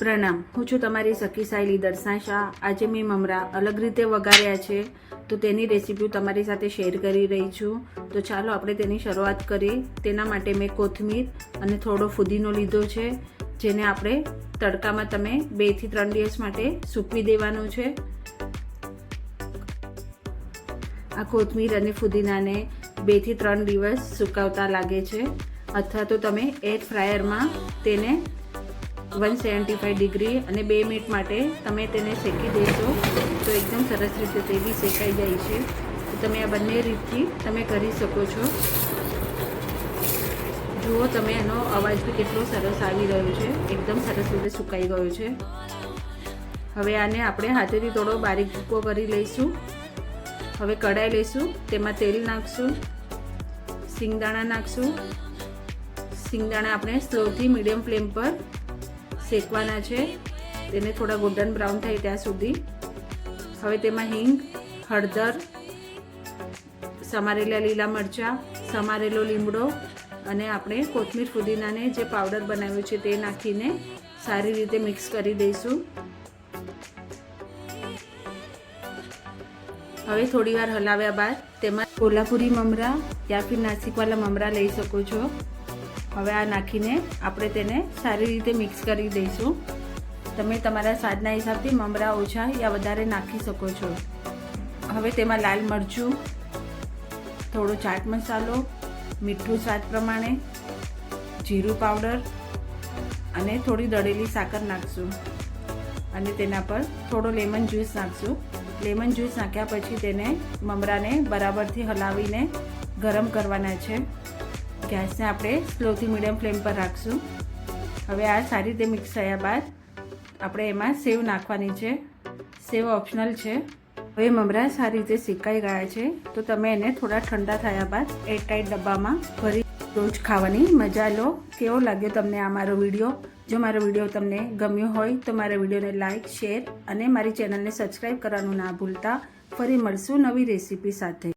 પ્રણામ. હું છું તમારી સખી સાયલી દર્શાશા આજે મેં મમરા અલગ રીતે વગાડ્યા છે, તો તેની રેસીપી તમારી સાથે શેર કરી રહી છું. તો ચાલો આપણે તેની શરૂઆત કરીએ. તેના માટે મેં કોથમીર અને થોડો ફુદીનો લીધો છે, જેને આપણે તડકામાં તમે બેથી ત્રણ દિવસ માટે સૂકવી દેવાનું છે. આ કોથમીર અને ફુદીનાને બેથી ત્રણ દિવસ સુકાવતા લાગે છે, અથવા તો તમે એર ફ્રાયરમાં તેને વન સેવન્ટી ફાઈવ ડિગ્રી અને બે મિનિટ માટે તમે તેને શેકી દેશો. તો એકદમ સરસ રીતે તે બી શેકાઈ જાય છે. તમે આ બંને રીતથી તમે કરી શકો છો. જુઓ તમે એનો અવાજ બી કેટલો સરસ આવી રહ્યો છે. એકદમ સરસ રીતે સુકાઈ ગયો છે. હવે આને આપણે હાથેથી થોડો બારીક ભૂકો કરી લઈશું. હવે કઢાઈ લઈશું. તેમાં તેલ નાખશું. સિંગદાણા નાખશું. સિંગદાણા આપણે સ્લોથી મીડિયમ ફ્લેમ પર શેકવાના છે. તેને થોડા ગોલ્ડન બ્રાઉન થાય ત્યાં સુધી. હવે તેમાં હિંગ, હળદર, સમારેલા લીલા મરચાં, સમારેલો લીમડો અને આપણે કોથમીર ફુદીનાને જે પાવડર બનાવ્યો છે તે નાખીને સારી રીતે મિક્સ કરી દઈશું. હવે થોડી વાર હલાવ્યા બાદ તેમાં કોલ્હાપુરી મમરા યા ફિર નાસિકવાલા મમરા લઈ શકો છો. હવે આ નાખીને આપણે તેને સારી રીતે મિક્સ કરી દઈશું. તમે તમારા સ્વાદના હિસાબથી મમરા, ઓછા યા વધારે નાખી શકો છો. હવે તેમાં લાલ મરચું, થોડો ચાટ મસાલો, મીઠું સ્વાદ પ્રમાણે, જીરું પાવડર અને થોડી દળેલી સાકર નાખશું. અને તેના પર થોડો લેમન જ્યુસ નાખશું. લેમન જ્યુસ નાખ્યા પછી તેને મમરાને બરાબરથી હલાવીને ગરમ કરવાના છે. ગેસને આપણે સ્લોથી મીડિયમ ફ્લેમ પર રાખશું. હવે આ સારી રીતે મિક્સ થયા બાદ આપણે એમાં સેવ નાખવાની છે. સેવ ઓપ્શનલ છે. હવે મમરા સારી રીતે શેકાઈ ગયા છે. તો તમે એને થોડા ઠંડા થયા બાદ એરટાઈટ ડબ્બામાં ભરી રોજ ખાવાની મજા લો. કેવો લાગ્યો તમને આ મારો વીડિયો? જો મારો વીડિયો તમને ગમ્યો હોય તો મારા વિડીયોને લાઇક શેર અને મારી ચેનલને સબસ્ક્રાઈબ કરવાનું ના ભૂલતા. ફરી મળશું નવી રેસીપી સાથે.